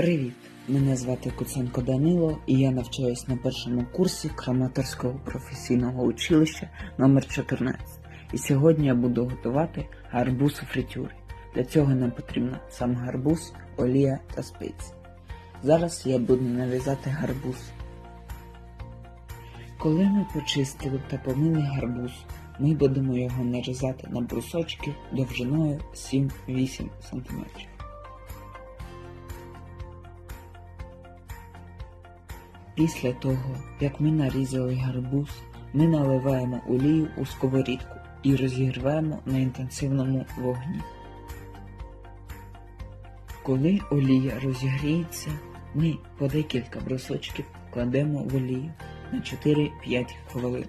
Привіт! Мене звати Куценко Данило і я навчаюсь на першому курсі Краматорського професійного училища номер 14 І сьогодні я буду готувати гарбуз у фритюрі. Для цього нам потрібно сам гарбуз, олія та спеції. Зараз я буду нарізати гарбуз. Коли ми почистили та помили гарбуз, ми будемо його нарізати на брусочки довжиною 7-8 см. Після того, як ми нарізали гарбуз, ми наливаємо олію у сковорідку і розігріваємо на інтенсивному вогні. Коли олія розігріється, ми по декілька брусочків кладемо в олію на 4-5 хвилин.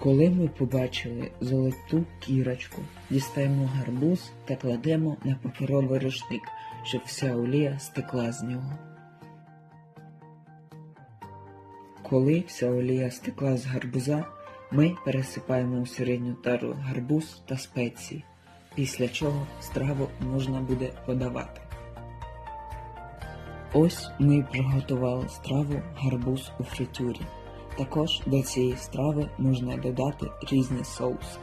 Коли ми побачили золоту кірочку, дістаємо гарбуз та кладемо на паперовий рушник, щоб вся олія стекла з нього. Коли вся олія стекла з гарбуза, ми пересипаємо у середню тару гарбуз та спеції, після чого страву можна буде подавати. Ось ми і приготували страву гарбуз у фритюрі. Також до цієї страви можна додати різні соуси.